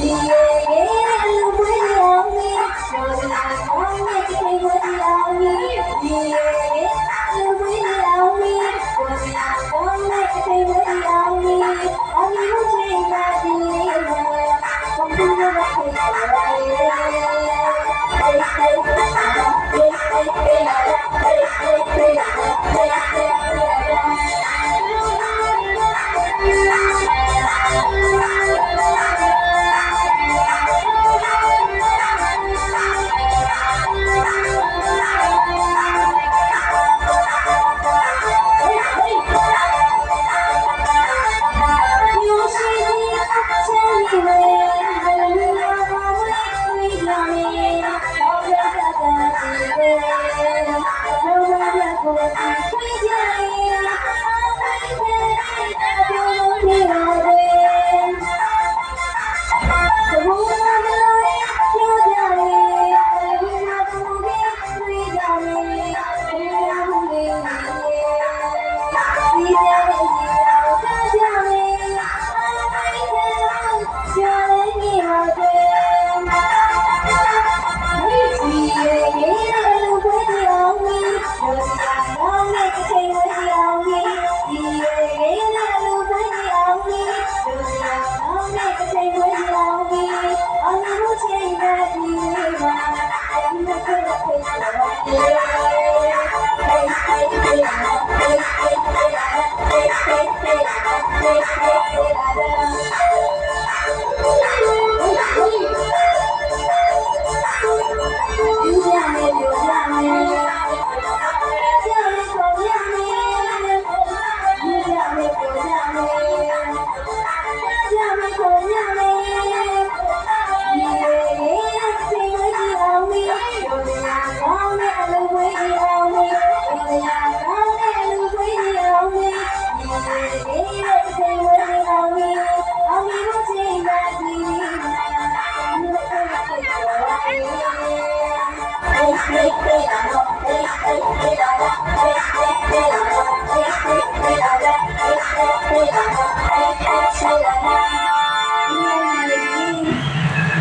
Yeah. Yeah. Thank you. We, Thank you.